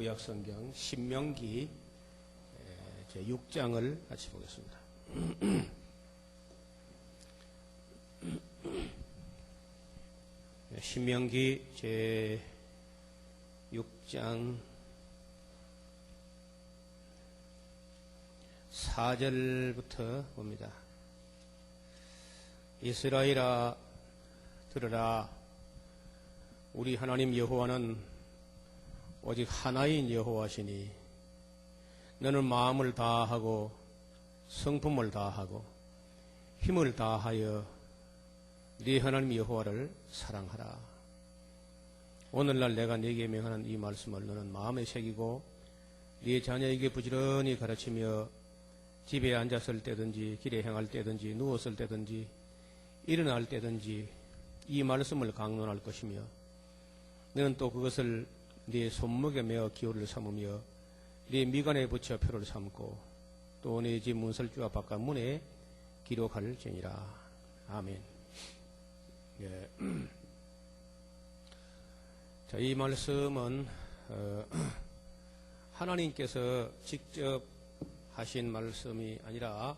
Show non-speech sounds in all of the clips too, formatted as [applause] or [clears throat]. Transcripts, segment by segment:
구약성경 신명기 제 6장을 같이 보겠습니다. [clears throat] 신명기 제 6장 4절부터 봅니다. 이스라엘아 들으라 우리 하나님 여호와는 오직 하나인 여호와시니 너는 마음을 다하고 성품을 다하고 힘을 다하여 네 하나님 여호와를 사랑하라. 오늘날 내가 네게 명하는 이 말씀을 너는 마음에 새기고 네 자녀에게 부지런히 가르치며 집에 앉았을 때든지 길에 행할 때든지 누웠을 때든지 일어날 때든지 이 말씀을 강론할 것이며 너는 또 그것을 네 손목에 메어 기호를 삼으며 네 미간에 붙여 표를 삼고 또 네 집 문설주와 바깥 문에 기록할 지니라. 아멘. 예. [clears throat] 자, 이 말씀은 어, [clears throat] 하나님께서 직접 하신 말씀이 아니라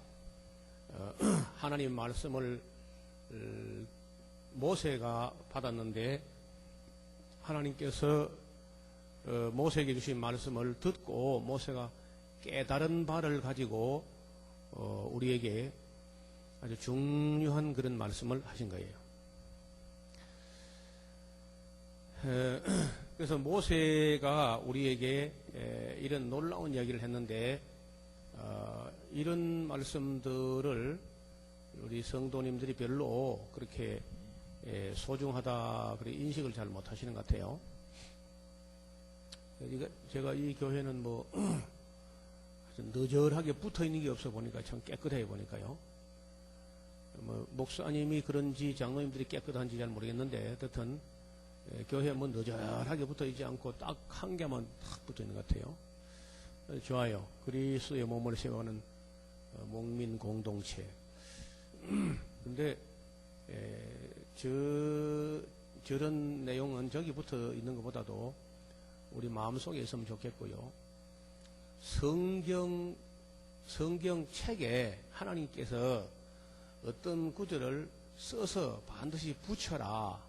어, [clears throat] 하나님 말씀을 어, 모세가 받았는데 하나님께서 어, 모세에게 주신 말씀을 듣고 모세가 깨달은 바를 가지고 어, 우리에게 아주 중요한 그런 말씀을 하신 거예요. 에, [clears throat] 그래서 모세가 우리에게 에, 이런 놀라운 이야기를 했는데 어, 이런 말씀들을 우리 성도님들이 별로 그렇게 에, 소중하다 그렇게 인식을 잘 못하시는 것 같아요. 이거 제가 이 교회는 뭐 [clears throat] 너절하게 붙어 있는 게 없어 보니까 참 깨끗해 보니까요. 뭐 목사님이 그런지 장로님들이 깨끗한지 잘 모르겠는데 어쨌든 에, 교회 뭐 너절하게 붙어 있지 않고 딱 한 개만 탁 붙어 있는 것 같아요. 어, 좋아요. 그리스의 몸을 세워가는 어, 목민 공동체. [clears throat] 근데 에, 저 저런 내용은 저기 붙어 있는 것보다도 우리 마음속에 있으면 좋겠고요. 성경 성경 책에 하나님께서 어떤 구절을 써서 반드시 붙여라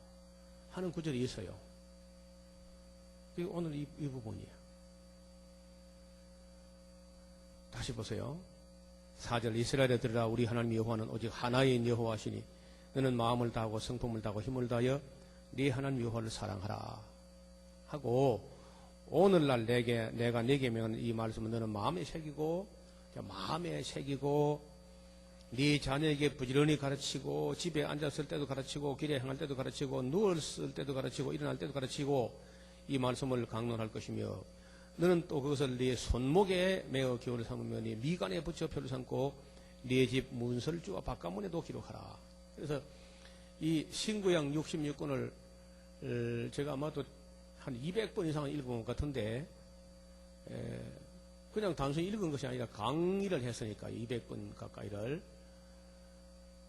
하는 구절이 있어요. 그게 오늘 이, 이 부분이에요. 다시 보세요. 4절 이스라엘에 들으라 우리 하나님 여호와는 오직 하나인 여호와시니 너는 마음을 다하고 성품을 다하고 힘을 다하여 네 하나님 여호와를 사랑하라 하고 오늘날 내게 내가 내게 명하는 이 말씀은 너는 마음에 새기고 마음에 새기고 네 자녀에게 부지런히 가르치고 집에 앉았을 때도 가르치고 길에 행할 때도 가르치고 누웠을 때도 가르치고 일어날 때도 가르치고 이 말씀을 강론할 것이며 너는 또 그것을 네 손목에 메어 기호를 삼으며 네 미간에 붙여 표를 삼고 네 집 문설주와 바깥문에도 기록하라. 그래서 이 신구약 66권을 제가 아마도 한 200번 이상은 읽은 것 같은데 그냥 단순히 읽은 것이 아니라 강의를 했으니까 200번 가까이를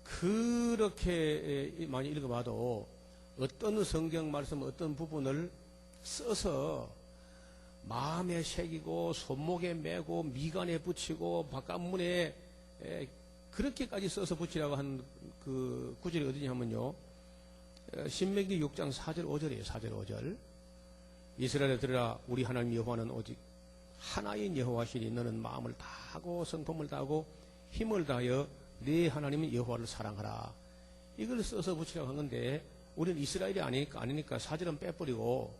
그렇게 많이 읽어봐도 어떤 성경 말씀 어떤 부분을 써서 마음에 새기고 손목에 메고 미간에 붙이고 바깥문에 그렇게까지 써서 붙이라고 한 그 구절이 어디냐면요. 신명기 6장 4절 5절이에요. 4절 5절. 이스라엘에 들으라 우리 하나님 여호와는 오직 하나인 여호와시니 너는 마음을 다하고 성품을 다하고 힘을 다하여 네 하나님은 여호와를 사랑하라. 이걸 써서 붙이라고 한 건데 우리는 이스라엘이 아니니까 아니니까 4절은 빼버리고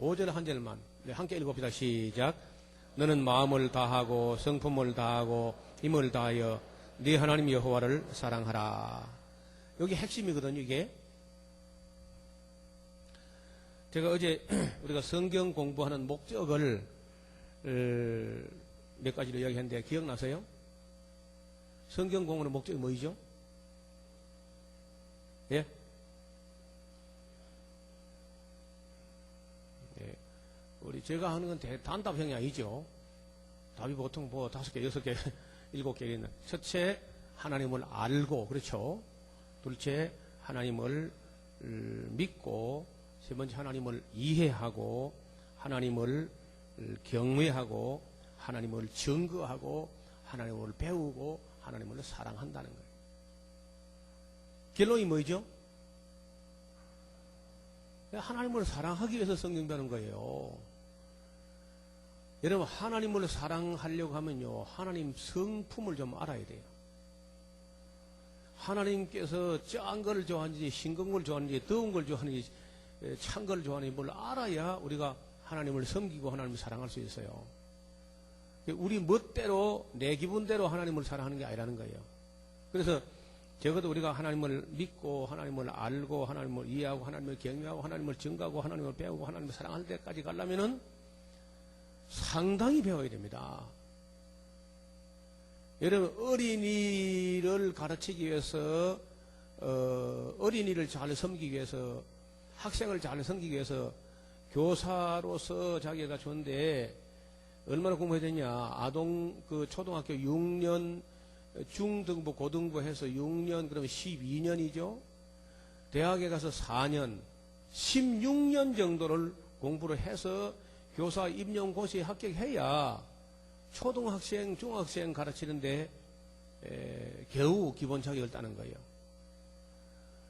5절 한 절만 네, 함께 읽어봅시다. 시작. 너는 마음을 다하고 성품을 다하고 힘을 다하여 네 하나님 여호와를 사랑하라. 여기 핵심이거든요. 이게 제가 어제 [clears throat] 우리가 성경 공부하는 목적을 몇 가지로 이야기했는데 기억나세요? 성경 공부하는 목적이 뭐이죠? 예? 예. 우리 제가 하는 건 단답형이 아니죠. 답이 보통 뭐 다섯 개, 여섯 개, [laughs] 일곱 개 있는. 첫째, 하나님을 알고, 그렇죠. 둘째, 하나님을 믿고, 세 번째, 하나님을 이해하고, 하나님을 경외하고 하나님을 증거하고 하나님을 배우고 하나님을 사랑한다는 거예요. 결론이 뭐죠? 하나님을 사랑하기 위해서 성경 배우는 거예요. 여러분 하나님을 사랑하려고 하면요 하나님 성품을 좀 알아야 돼요. 하나님께서 짠 걸 좋아하는지 싱거운 걸 좋아하는지 더운 걸 좋아하는지 찬걸 좋아하는지 뭘 알아야 우리가 하나님을 섬기고 하나님을 사랑할 수 있어요. 우리 멋대로 내 기분대로 하나님을 사랑하는 게 아니라는 거예요. 그래서 적어도 우리가 하나님을 믿고 하나님을 알고 하나님을 이해하고 하나님을 경외하고 하나님을 증가하고 하나님을 배우고 하나님을 사랑할 때까지 가려면은 상당히 배워야 됩니다. 여러분 어린이를 가르치기 위해서 어, 어린이를 잘 섬기기 위해서 학생을 잘 섬기기 위해서 교사로서 자기가 좋은데 얼마나 공부해야 되냐 아동 그 초등학교 6년 중등부 고등부 해서 6년 그러면 12년이죠 대학에 가서 4년 16년 정도를 공부를 해서 교사 임용고시에 합격해야 초등학생, 중학생 가르치는데 에, 겨우 기본 자격을 따는 거예요.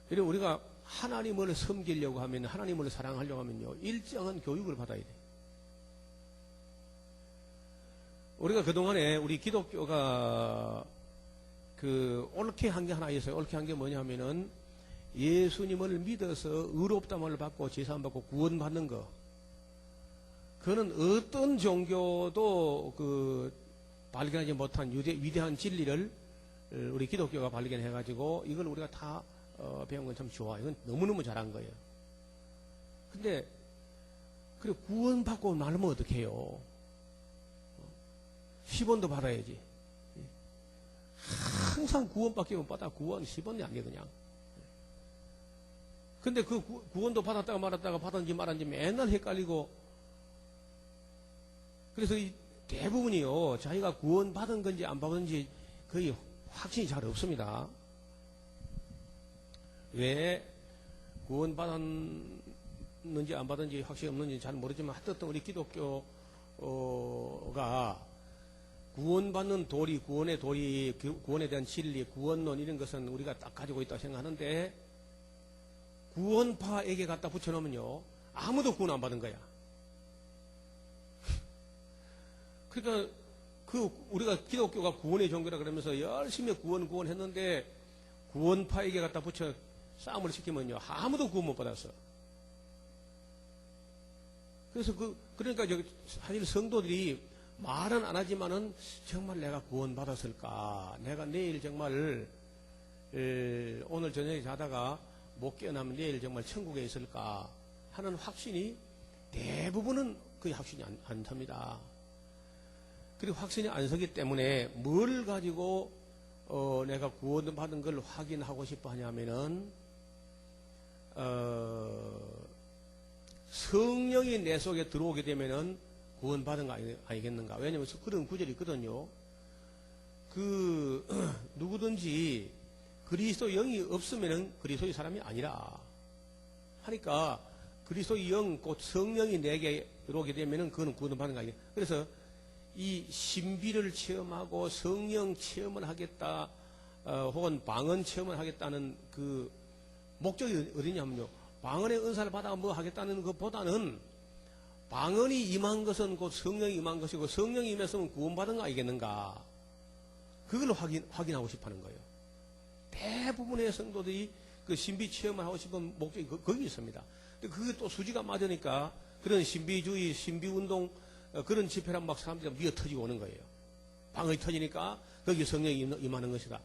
그리고 우리가 하나님을 섬기려고 하면 하나님을 사랑하려고 하면요 일정한 교육을 받아야 돼. 우리가 그 동안에 우리 기독교가 그 옳게 한 게 하나 있어요. 옳게 한 게 뭐냐면은 예수님을 믿어서 의롭다함을 받고 제사함 받고 구원받는 거. 그는 어떤 종교도 그 발견하지 못한 유대, 위대한 진리를 우리 기독교가 발견해가지고 이걸 우리가 다 어, 배운 건 참 좋아. 이건 너무너무 잘한 거예요. 근데 그래 구원받고 말면 어떻게 해요? 10원도 받아야지. 항상 구원받기만 받아 구원 10원이 아니에 그냥. 근데 그 구원도 받았다가 말았다가 받았는지 말았는지 맨날 헷갈리고 그래서 대부분이요, 자기가 구원받은 건지 안 받은지 거의 확신이 잘 없습니다. 왜 구원받았는지 안 받은지 확신이 없는지 잘 모르지만 하여튼 우리 기독교가 구원받는 도리, 구원의 도리, 구원에 대한 진리, 구원론 이런 것은 우리가 딱 가지고 있다고 생각하는데 구원파에게 갖다 붙여놓으면요 아무도 구원 안 받은 거야. [laughs] 그러니까 그 우리가 기독교가 구원의 종교라 그러면서 열심히 구원 구원 했는데 구원파에게 갖다 붙여 싸움을 시키면요 아무도 구원 못 받았어. 그래서 그 그러니까 저기 사실 성도들이 말은 안 하지만은 정말 내가 구원 받았을까? 내가 내일 정말 에, 오늘 저녁에 자다가 못 깨어나면 내일 정말 천국에 있을까 하는 확신이 대부분은 그 확신이 안, 안 섭니다. 그리고 확신이 안 서기 때문에 뭘 가지고 어, 내가 구원받은 걸 확인하고 싶어 하냐면은 어, 성령이 내 속에 들어오게 되면은 구원받은 거 아니, 아니겠는가? 왜냐면 그런 구절이 있거든요. 그 [clears throat] 누구든지 그리스도 영이 없으면은 그리스도의 사람이 아니라 하니까 그리스도의 영, 곧 성령이 내게 들어오게 되면은 그거는 구원받은 거 아니에요. 그래서 이 신비를 체험하고 성령 체험을 하겠다, 어, 혹은 방언 체험을 하겠다는 그 목적이 어디냐면요. 방언의 은사를 받아 뭐 하겠다는 것보다는 방언이 임한 것은 곧 성령이 임한 것이고 성령이 임했으면 구원받은 거 아니겠는가. 그걸 확인, 확인하고 싶어 하는 거예요. 대부분의 성도들이 그 신비 체험을 하고 싶은 목적이 거, 기 있습니다. 근데 그게 또 수지가 맞으니까 그런 신비주의, 신비운동 어, 그런 집회란 막 사람들이 미어 터지고 오는 거예요. 방언이 터지니까 거기 성령이 임하는 것이다.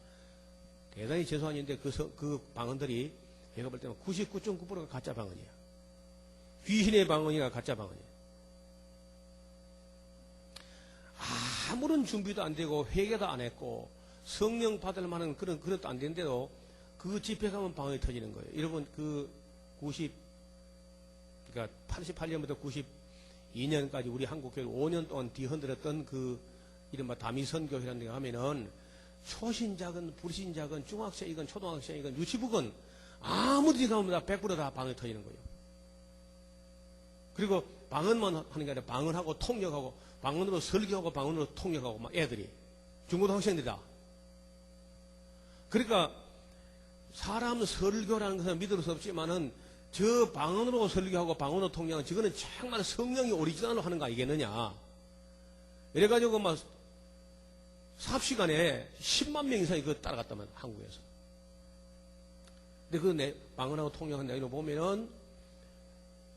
대단히 죄송한데 그, 그 방언들이 제가 볼 때는 99.9%가 가짜 방언이야. 귀신의 방언이가 가짜 방언이에요. 아무런 준비도 안 되고 회개도 안 했고 성령 받을 만한 그런 그릇도 안 된데도 그 집회 가면 방언이 터지는 거예요. 여러분 그 90, 그러니까 88년부터 90 2년까지 우리 한국교회 5년 동안 뒤흔들었던 그 이른바 다미선교회라는 데 가면은 초신자건 불신자건 중학생이건 초등학생이건 유치부건 아무리 가면 다 100%다 방에 터지는 거예요. 그리고 방언만 하는 게 아니라 방언하고 통역하고 방언으로 설교하고 방언으로 통역하고 막 애들이 중고등학생들이다. 그러니까 사람 설교라는 것은 믿을 수 없지만은 저 방언으로 설교하고 방언으로 통역은 저거는 정말 성령이 오리지널로 하는 거 아니겠느냐. 이래가지고 막 삽시간에 10만 명 이상이 그거 따라갔다면 한국에서. 근데 그 내, 방언하고 통역한 내용을 보면은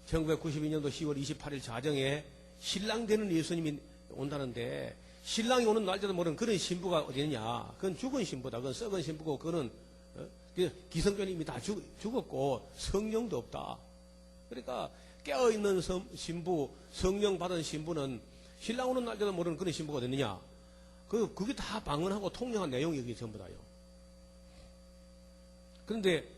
1992년도 10월 28일 자정에 신랑 되는 예수님이 온다는데 신랑이 오는 날짜도 모르는 그런 신부가 어디 있느냐. 그건 죽은 신부다. 그건 썩은 신부고 그거는 어? 그 기성전이 이미 다 죽, 죽었고 성령도 없다. 그러니까 깨어있는 성- 신부, 성령 받은 신부는 신랑 오는 날짜도 모르는 그런 신부가 있느냐. 그, 그게 다 방언하고 통역한 내용이 여기 전부 다요. 그런데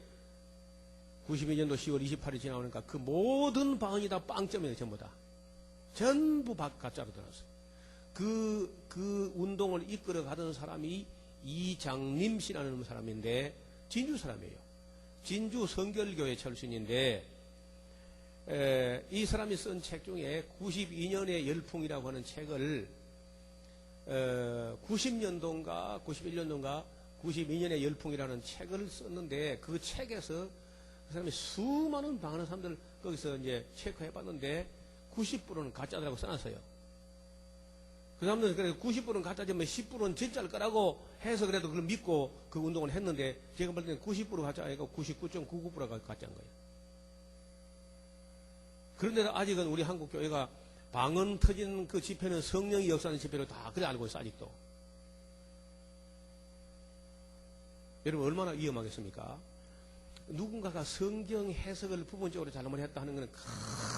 92년도 10월 28일 지나오니까 그 모든 방언이 다 빵점이에요, 전부 다. 전부 바- 가짜로 들어왔어요. 그, 그 운동을 이끌어 가던 사람이 이장림 씨라는 사람인데, 진주 사람이에요. 진주 성결교회 철신인데, 에, 이 사람이 쓴 책 중에 92년의 열풍이라고 하는 책을, 어, 90년도인가, 91년도인가, 92년의 열풍이라는 책을 썼는데, 그 책에서 그 사람이 수많은 방언하는 사람들 거기서 이제 체크해 봤는데, 90%는 가짜라고 써놨어요. 그 사람들은 그래 90%는 가짜지만 10%는 진짜일 거라고 해서 그래도 그걸 믿고 그 운동을 했는데 제가 볼 때는 90% 가짜 아니고 99.99%가 가짜인 거예요. 그런데 아직은 우리 한국 교회가 방언 터진 그 집회는 성령이 역사하는 집회로 다 그래 알고 있어 아직도. 여러분 얼마나 위험하겠습니까? 누군가가 성경 해석을 부분적으로 잘못했다 하는 것은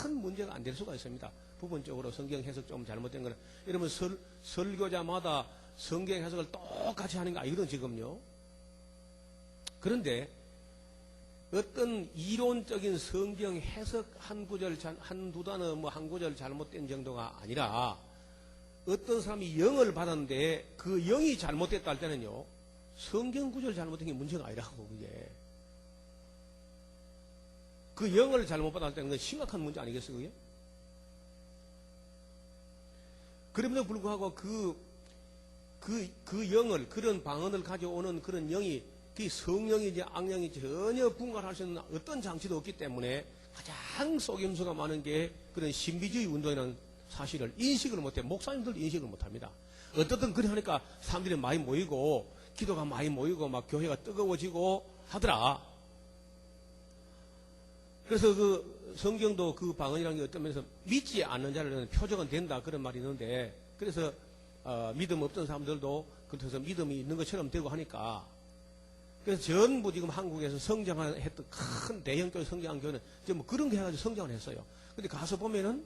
큰 문제가 안 될 수가 있습니다. 부분적으로 성경 해석 좀 잘못된 거는 여러분 설, 설교자마다 성경 해석을 똑같이 하는 거 아니거든 지금요. 그런데 어떤 이론적인 성경 해석 한 구절 잘- 한두 단어 뭐 한 구절 잘못된 정도가 아니라 어떤 사람이 영을 받았는데 그 영이 잘못됐다 할 때는요 성경 구절 잘못된 게 문제가 아니라고 그게 그 영을 잘못 받았을 때는 건 심각한 문제 아니겠어요 그게? 그럼에도 불구하고 그, 그, 그 영을, 그런 방언을 가져오는 그런 영이, 그 성령이지 악령이 전혀 분간할 수 있는 어떤 장치도 없기 때문에 가장 속임수가 많은 게 그런 신비주의 운동이라는 사실을 인식을 못해. 목사님들도 인식을 못 합니다. 어떻든 그래 하니까 사람들이 많이 모이고, 기도가 많이 모이고, 막 교회가 뜨거워지고 하더라. 그래서 그 성경도 그 방언이라는 게 어떤 면에서 믿지 않는 자를 표적은 된다 그런 말이 있는데 그래서 어, 믿음 없던 사람들도 그래서 믿음이 있는 것처럼 되고 하니까 그래서 전부 지금 한국에서 성장했던 큰 대형교회 성장한 교회는 전부 그런 게 해가지고 성장을 했어요. 근데 가서 보면은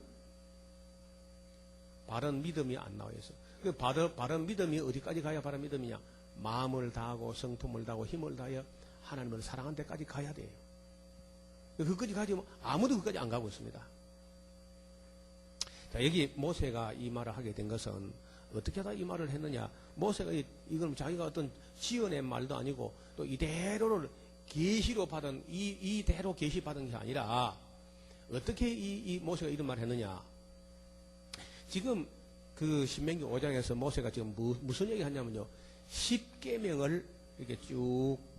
바른 믿음이 안 나와 있어. 그 바른, 바른 믿음이 어디까지 가야 바른 믿음이냐? 마음을 다하고 성품을 다하고 힘을 다하여 하나님을 사랑한 데까지 가야 돼요. 그까지 가지면 아무도 그까지 안 가고 있습니다. 자, 여기 모세가 이 말을 하게 된 것은 어떻게 하다 이 말을 했느냐. 모세가 이, 이건 자기가 어떤 지어낸 말도 아니고 또 이대로를 계시로 받은, 이, 이대로 계시 받은 게 아니라 어떻게 이, 이 모세가 이런 말을 했느냐. 지금 그 신명기 5장에서 모세가 지금 무, 무슨 얘기 하냐면요. 10계명을 이렇게 쭉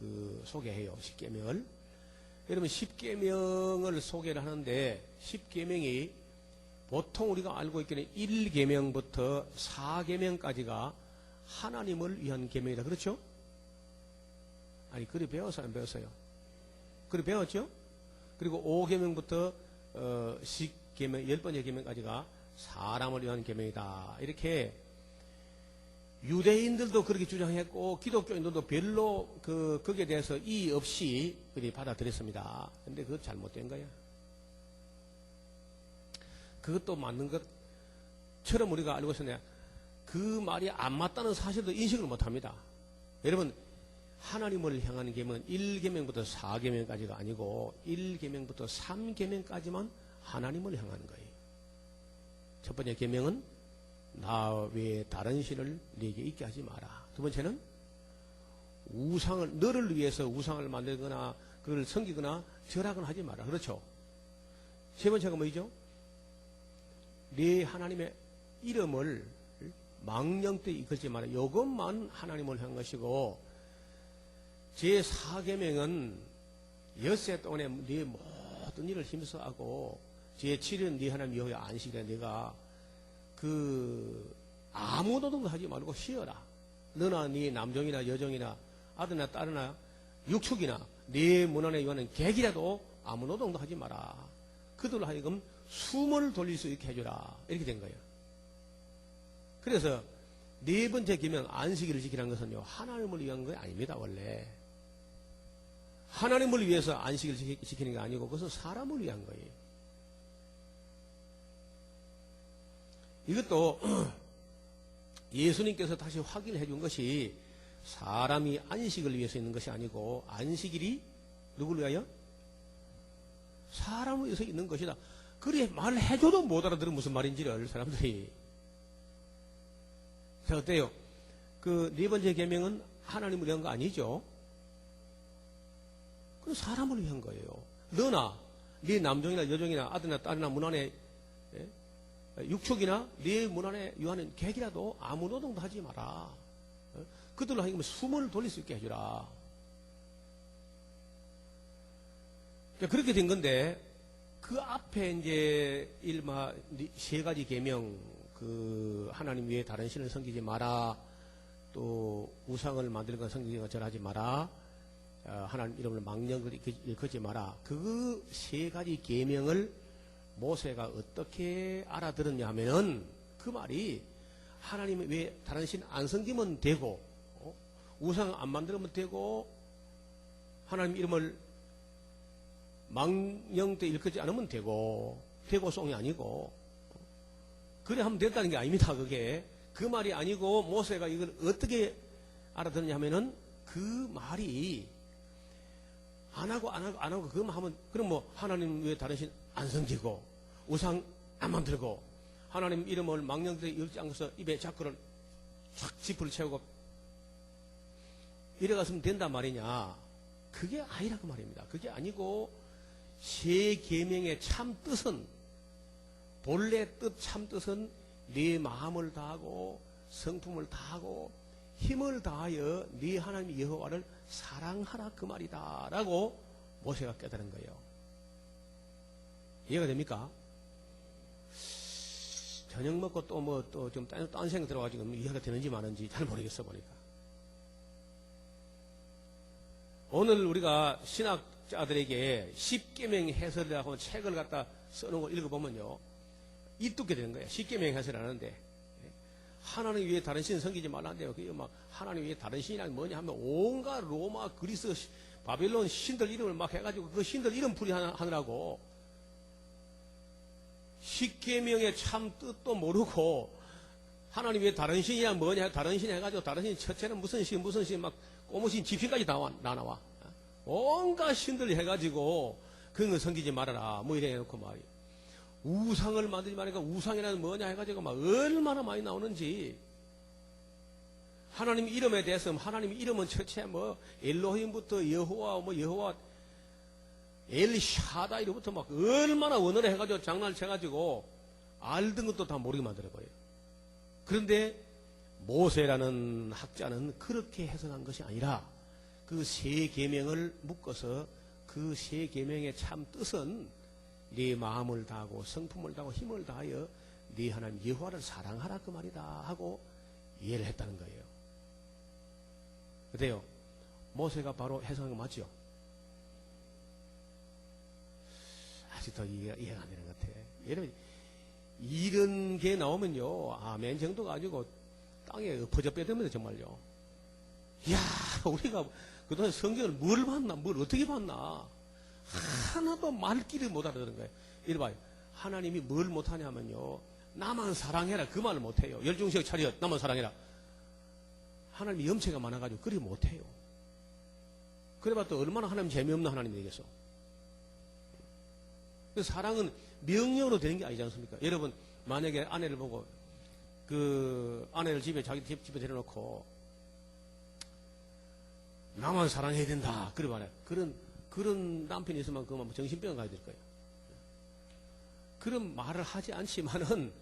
그 소개해요. 10계명을. 여러분 10계명을 소개를 하는데 10계명이 보통 우리가 알고 있기는 1계명부터 4계명까지가 하나님을 위한 계명이다. 그렇죠? 아니 그리 배워서 안 배웠어요. 그리 배웠죠? 그리고 5계명부터 어, 10계명, 10번째 계명까지가 사람을 위한 계명이다. 이렇게 유대인들도 그렇게 주장했고 기독교인들도 별로 그 거기에 대해서 이의 없이 그리 받아들였습니다. 근데 그거 잘못된 거야. 그것도 맞는 것처럼 우리가 알고 있었네. 그 말이 안 맞다는 사실도 인식을 못 합니다. 여러분, 하나님을 향하는 계명은 1계명부터 4계명까지가 아니고 1계명부터 3계명까지만 하나님을 향하는 거예요. 첫 번째 계명은 나 외에 다른 신을 네게 있게 하지 마라. 두 번째는 우상을 너를 위해서 우상을 만들거나 그걸 섬기거나 절하거나 하지 마라. 그렇죠? 세 번째가 뭐죠? 네 하나님의 이름을 망령때 이끌지 마라. 이것만 하나님을 한 것이고 제 4계명은 엿새 동안에 네 모든 일을 힘써하고 제 7은 네 하나님 여호의 안식일에 내가 그 아무 노동도 하지 말고 쉬어라. 너나 네 남종이나 여종이나 아들이나 딸이나 육축이나 네 문안에 요하는 객이라도 아무 노동도 하지 마라. 그들로 하여금 숨을 돌릴 수 있게 해주라. 이렇게 된 거예요. 그래서 네 번째 계명 안식일을 지키라는 것은요 하나님을 위한 거 아닙니다 원래 하나님을 위해서 안식일을 지키- 지키는 게 아니고 그것은 사람을 위한 거예요. 이것도 [clears throat] 예수님께서 다시 확인해 준 것이 사람이 안식을 위해서 있는 것이 아니고 안식일이 누구를 위하여? 사람을 위해서 있는 것이다. 그래 말해줘도 못 알아들은 무슨 말인지를 사람들이. 자 어때요? 그 네 번째 계명은 하나님을 위한 거 아니죠? 그 사람을 위한 거예요. 너나 네 남종이나 여종이나 아들이나 딸이나 문안에 예? 육축이나 네 문 안에 유하는 객이라도 아무 노동도 하지 마라. 어? 그들로 하여금 숨을 돌릴 수 있게 해주라. 자, 그렇게 된 건데 그 앞에 이제 일마 세 가지 계명 그 하나님 외에 다른 신을 섬기지 마라. 또 우상을 만들건 섬기건 절하지 마라. 어, 하나님 이름을 일컫- 일컫지 마라. 그 세 가지 계명을 모세가 어떻게 알아들었냐 하면은 그 말이 하나님 왜 다른 신 안 섬기면 되고 어? 우상 안 만들면 되고 하나님 이름을 망령 때 일컫지 않으면 되고 되고 송이 아니고 그래 하면 됐다는 게 아닙니다 그게 그 말이 아니고 모세가 이걸 어떻게 알아들었냐 하면은 그 말이 안 하고 안 하고 안 하고 그것만 하면 그럼 뭐 하나님 왜 다른 신 안 섬기고 우상 안 만들고 하나님 이름을 망령들이 읽지 않고서 입에 자꾸를 쫙 지푸를 채우고 이래갔으면 된단 말이냐 그게 아니라고 말입니다 그게 아니고 세 계명의 참 뜻은 본래 뜻 참 뜻은 네 마음을 다하고 성품을 다하고 힘을 다하여 네 하나님 여호와를 사랑하라 그 말이다라고 모세가 깨달은 거예요. 이해가 됩니까? 저녁 먹고 또 뭐 또좀딴 생각 들어가지고 이해가 되는지 마는지 잘 모르겠어 보니까. 오늘 우리가 신학자들에게 십계명 해설이라고 책을 갖다 써놓은 걸 읽어보면요. 이뚝게 되는 거예요. 십계명 해설하는데 하나님 위에 다른 신 섬기지 말란대요. 그게 막 하나님 위에 다른 신이란 뭐냐 하면 온갖 로마, 그리스, 시- 바빌론 신들 이름을 막 해가지고 그 신들 이름 풀이 하느라고 십계명의 참 뜻도 모르고 하나님 위에 다른 신이야 뭐냐 다른 신 해가지고 다른 신 첫째는 무슨 신 무슨 신 막 꼬무신 다 나와. 온갖 신들 해가지고 그런 거 섬기지 말아라 뭐 이래 해놓고 말이 우상을 만들지 말니까 우상이라는 뭐냐 해가지고 막 얼마나 많이 나오는지. 하나님 이름에 대해서 하나님 이름은 첫째 뭐 엘로힘부터 여호와 뭐 여호와 엘샤다 이로부터 막 얼마나 원어를 해가지고 장난을 쳐가지고 알던 것도 다 모르게 만들어버려요. 그런데 모세라는 학자는 그렇게 해석한 것이 아니라 그 세 계명을 묶어서 그 세 계명의 참 뜻은 네 마음을 다하고 성품을 다하고 힘을 다하여 네 하나님 여호와를 사랑하라 그 말이다 하고 이해를 했다는 거예요. 그래요. 모세가 바로 해석한 거 맞죠? 아직도 이해가, 이해가 안 되는 것 같아. 여러분, 이런 게 나오면요, 아멘 정도가 아니고 땅에 엎어져 빼듭니다, 정말요. 이야, 우리가 그동안 성경을 뭘 봤나, 뭘 어떻게 봤나. 하나도 말귀를 못 알아듣는 거예요. 이래 봐요. 하나님이 뭘 못하냐면요, 나만 사랑해라. 그 말을 못해요. 열중시역 차려, 나만 사랑해라. 하나님이 염체가 많아가지고 그리 못해요. 그래봐 또 얼마나 하나님 재미없는 하나님이 되겠어. 그 사랑은 명령으로 되는 게 아니지 않습니까? 여러분, 만약에 아내를 보고, 그, 아내를 집에, 자기 집, 집에 데려놓고, 나만 사랑해야 된다. 그래 말해. 그런, 그런 남편이 있으면 그만 정신병 가야 될 거예요. 그런 말을 하지 않지만은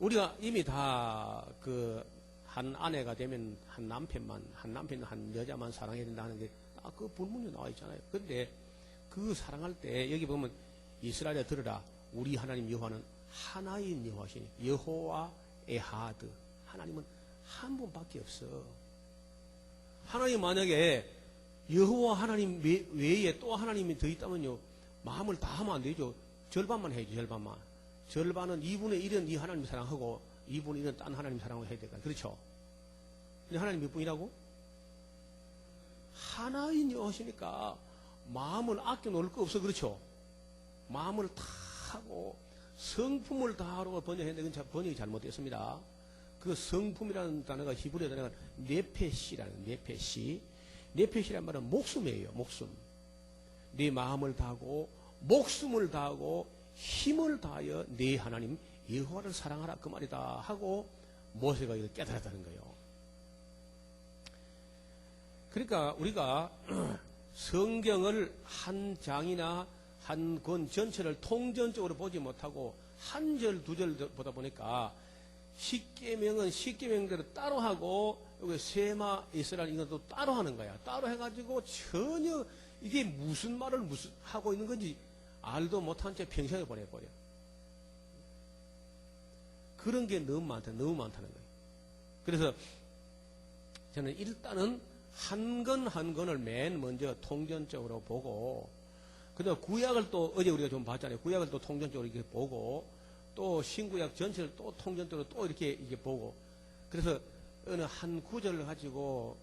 우리가 이미 다 그 한 아내가 되면 한 남편만 한 남편 한 여자만 사랑해야 된다는 게 아 그 본문에 나와 있잖아요. 근데 그 사랑할 때 여기 보면 이스라엘에 들으라 우리 하나님 여호와는 하나인 여호와시니 여호와 에하드 하나님은 한 분밖에 없어. 하나님 만약에 여호와 하나님 외- 외에 또 하나님이 더 있다면요 마음을 다 하면 안 되죠. 절반만 해야죠 절반만. 절반은 2분의 1은 이 하나님 사랑하고 2분의 1은 딴 하나님 사랑을 해야 되니까 그렇죠. 근데 하나님 몇 분이라고? 하나인 여호시니까 마음을 아껴 놓을 거 없어 그렇죠. 마음을 다 하고 성품을 다 하라고 번역했는데 그건 번역이 잘못됐습니다. 그 성품이라는 단어가 히브리어 단어가 네페시라는 네페시. 네페시란 말은 목숨이에요. 목숨. 네 마음을 다하고 목숨을 다하고 힘을 다하여 네 하나님 여호와를 사랑하라 그 말이다 하고 모세가 이걸 깨달았다는 거예요. 그러니까 우리가 [clears throat] 성경을 한 장이나 한 권 전체를 통전적으로 보지 못하고 한 절 두 절 보다 보니까 십계명은 십계명대로 따로 하고 여기 세마 이스라엘 이것도 따로 하는 거야. 따로 해가지고 전혀 이게 무슨 말을 무슨 하고 있는 건지 알도 못한 채 평생을 보내버려. 그런 게 너무 많다, 너무 많다는 거예요. 그래서 저는 일단은 한 건한 건을 맨 먼저 통전적으로 보고, 그다음 구약을 또 어제 우리가 좀 봤잖아요. 구약을 또 통전적으로 이렇게 보고, 또 신구약 전체를 또 통전적으로 또 이렇게 이게 보고, 그래서 어느 한 구절을 가지고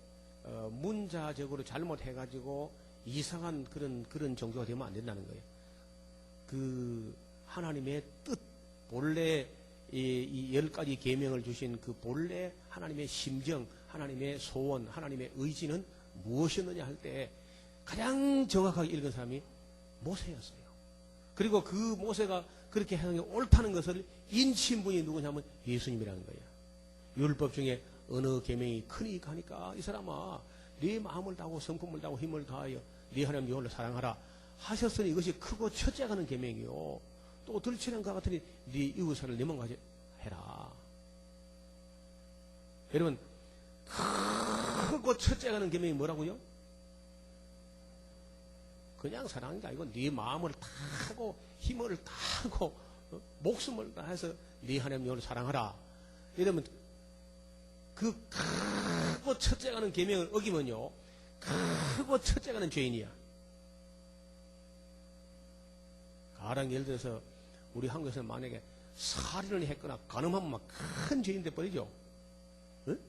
어, 문자적으로 잘못해 가지고 이상한 그런 그런 종교가 되면 안 된다는 거예요. 그 하나님의 뜻 본래 이열 가지 계명을 주신 그 본래 하나님의 심정, 하나님의 소원, 하나님의 의지는 무엇이었느냐 할 때 가장 정확하게 읽은 사람이 모세였어요. 그리고 그 모세가 그렇게 하는 게 옳다는 것을 인친 분이 누구냐면 예수님이라는 거예요. 율법 중에 어느 계명이 크니까 하니까 이 사람아 네 마음을 다하고 성품을 다하고 힘을 다하여 네 하나님 여호와를 사랑하라 하셨으니 이것이 크고 첫째가는 계명이요 또 들치는 것 같으니 네 이웃을 네 몸까지 해라 여러분 크고 첫째가는 계명이 뭐라고요? 그냥 게 아니고 네 마음을 다하고 힘을 다하고 어? 목숨을 다해서 네 하나님 여호와를 사랑하라 이러면 그 크고 첫째 가는 계명을 어기면요 크고 첫째 가는 죄인이야. 가령 예를 들어서 우리 한국에서는 만약에 살인을 했거나 간음하면 막 큰 죄인 돼 버리죠. 응?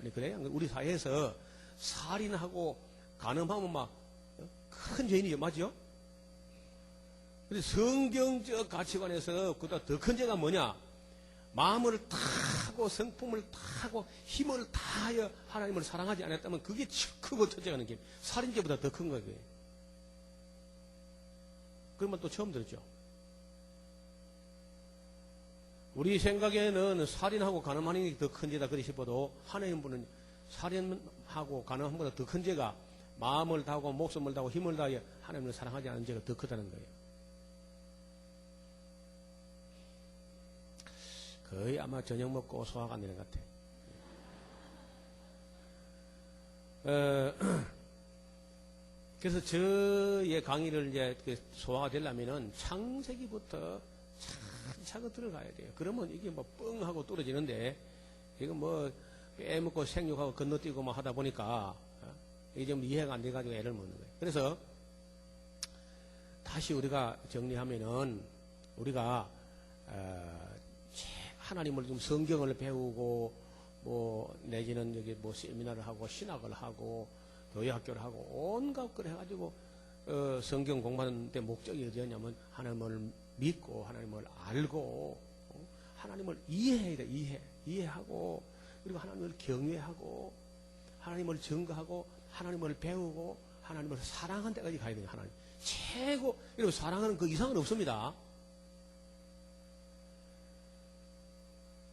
아니 그래요? 우리 사회에서 살인하고 간음하면 막 큰 죄인이죠, 맞죠? 근데 성경적 가치관에서 그보다 더 큰 죄가 뭐냐? 마음을 타고 성품을 타고 힘을 다하여 하나님을 사랑하지 않았다면 그게 크고 첫째 가는 게 살인죄보다 더 큰 거예요. 그러면 또 처음 들었죠. 우리 생각에는 살인하고 가늠하는 게 더 큰 죄다 그리 싶어도 하나님 분은 살인하고 가늠함보다 더 큰 죄가 마음을 다하고 목숨을 다하고 힘을 다하여 하나님을 사랑하지 않은 죄가 더 크다는 거예요. 거의 아마 저녁 먹고 소화가 안 되는 것 같아. 어, [clears throat] 그래서 저의 강의를 이제 그 소화가 되려면은 창세기부터 차근차근 들어가야 돼요. 그러면 이게 뭐 뻥 하고 떨어지는데, 이거 뭐 빼먹고 생육하고 건너뛰고 뭐 하다 보니까, 어, 이게 좀 이해가 안 돼가지고 애를 먹는 거예요. 그래서 다시 우리가 정리하면은, 우리가, 어, 하나님을 좀 성경을 배우고 뭐 내지는 여기 뭐 세미나를 하고 신학을 하고 교회 학교를 하고 온갖 걸 해가지고 어, 성경 공부하는 데 목적이 어디였냐면 하나님을 믿고 하나님을 알고 어, 하나님을 이해해야 돼 이해 이해하고 그리고 하나님을 경외하고 하나님을 증거하고 하나님을 배우고 하나님을 사랑한 데까지 가야 돼요 하나님 최고 여러분 사랑하는 그 이상은 없습니다.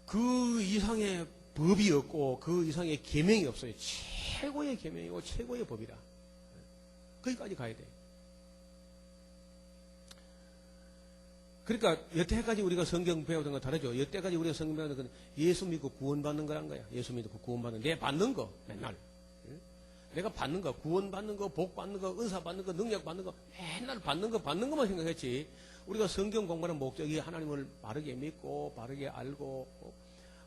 그 이상의 법이 없고 그 이상의 계명이 없어요. 최고의 계명이고 최고의 법이라. 거기까지 가야 돼. 그러니까 여태까지 우리가 성경 배우던 거 다르죠. 여태까지 우리가 성경 배우는 건 예수 믿고 구원받는 거란 거야. 예수 믿고 구원받는 내 받는 거 맨날. 응? 내가 받는 거, 구원 받는 거, 복 받는 거, 은사 받는 거, 능력 받는 거 맨날 받는 거, 받는 것만 생각했지. 우리가 성경 공부하는 목적이 하나님을 바르게 믿고, 바르게 알고, 어,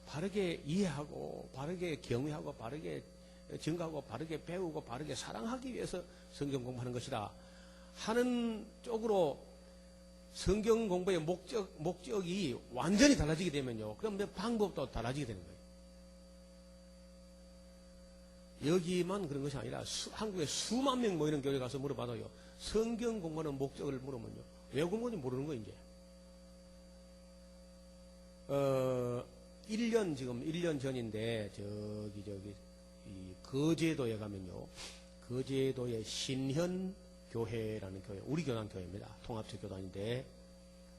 바르게 이해하고, 바르게 경외하고, 바르게 증가하고, 바르게 배우고, 바르게 사랑하기 위해서 성경 공부하는 것이다. 하는 쪽으로 성경 공부의 목적, 목적이 완전히 달라지게 되면요. 그럼 내 방법도 달라지게 되는 거예요. 여기만 그런 것이 아니라 수- 한국에 수만 명 모이는 교회 가서 물어봐도요. 성경 공부하는 목적을 물으면요. 왜 공부인지 모르는 거 이제. 어, 1년 지금 1년 전인데 저기 저기 이 거제도에 가면요. 거제도의 신현 교회라는 교회, 우리 교단 교회입니다. 통합적 교단인데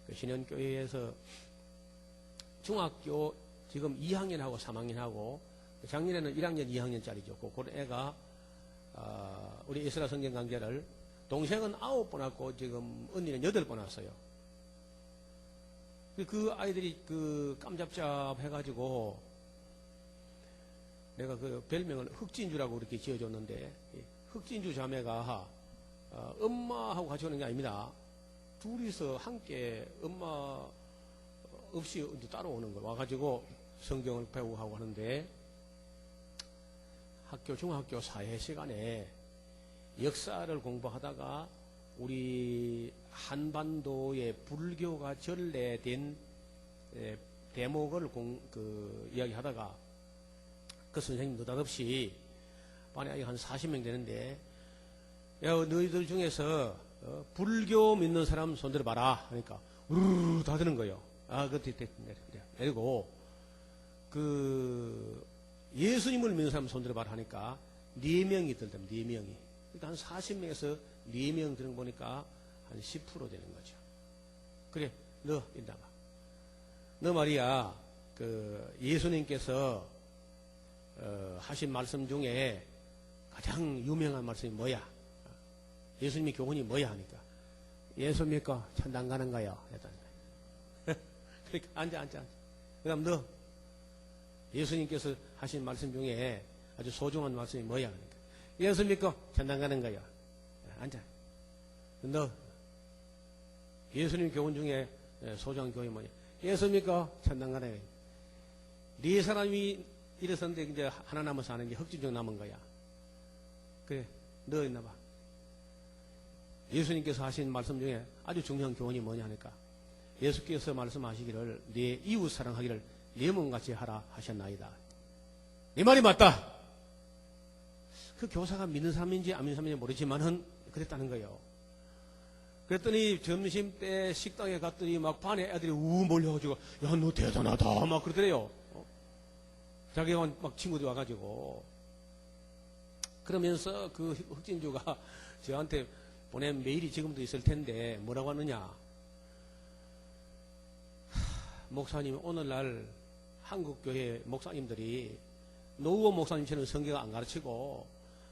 그 신현 교회에서 중학교 지금 2학년하고 3학년하고 작년에는 1학년, 2학년짜리죠. 그 애가 아, 우리 이스라 성경 강좌를 동생은 9번 왔고 지금 언니는 8번 왔어요. 그- 그 아이들이 그 깜잡잡 해가지고 내가 그 별명을 흑진주라고 그렇게 지어줬는데 이 흑진주 자매가 어, 엄마하고 같이 오는 게 아닙니다. 둘이서 함께 엄마 없이 따로 오는 거 와가지고 성경을 배우고 하고 하는데 학교 중학교 사회 시간에 역사를 공부하다가 우리 한반도의 불교가 전래된 에, 대목을 공, 그, 이야기하다가 그 선생님 느닷없이 아직 한 40명 되는데 야 너희들 중에서 어, 불교 믿는 사람 손들어 봐라. 하니까 우르르 다 드는 거예요. 아 그래 그리고. 그 예수님을 믿는 사람 손들어 봐라 하니까 네 명이 들더라 네 명이 그러니까 한 40명에서 네명 드는 거 보니까 한 10% 되는 거죠. 그래 너 봐. 너 말이야 그 예수님께서 어, 하신 말씀 중에 가장 유명한 말씀이 뭐야? 예수님의 교훈이 뭐야 하니까 예수 믿고 천당 가는 거요. [laughs] 그러니까 앉아 앉아 앉아. 그 다음 너 예수님께서 하신 말씀 중에 아주 소중한 말씀이 뭐야 하니까 예수 믿고 천당 가는 거요. 앉아. 너 예수님 교훈 중에 소중한 교훈이 뭐냐? 예수 믿고 가는 거야. 네 사람이 일어섰는데 이제 하나 남아서 하는 게 흑진정 남은 거야. 그래, 너 있나 봐. 예수님께서 하신 말씀 중에 아주 중요한 교훈이 뭐냐 하니까 예수께서 말씀하시기를 네 이웃 사랑하기를 네 몸같이 하라 하셨나이다. 네 말이 맞다. 그 교사가 믿는 사람인지 안 믿는 사람인지 모르지만은 그랬다는 거예요. 그랬더니 점심 때 식당에 갔더니 막 반에 애들이 우 몰려가지고 야 너 대단하다 막 그러더래요. 어? 자기가 막 친구들이 와가지고 그러면서 그 흑진주가 [laughs] 저한테 보낸 메일이 지금도 있을 텐데 뭐라고 하느냐 하, 목사님 오늘날 한국교회 목사님들이 노후원 목사님처럼 성경 안 가르치고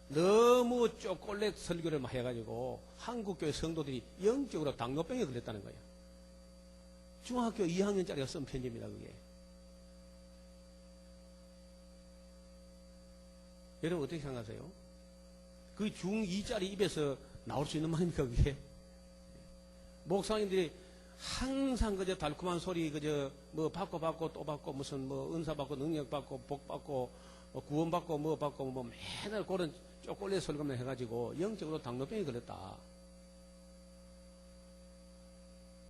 너무 쪼꼬렉 설교를 막 해가지고 한국교회 성도들이 영적으로 당뇨병에 걸렸다는 거예요. 중학교 2학년짜리가 쓴 편지입니다, 그게. 여러분 어떻게 생각하세요? 그 중2짜리 입에서 나올 수 있는 말입니까, 그게? 목사님들이 항상 그저 달콤한 소리, 그저 뭐 받고 받고 또 받고 무슨 뭐 은사 받고 능력 받고 복 받고 뭐 구원 받고 뭐 받고 뭐 맨날 그런 쪼꼬리 설교만 해가지고 영적으로 당뇨병이 걸렸다.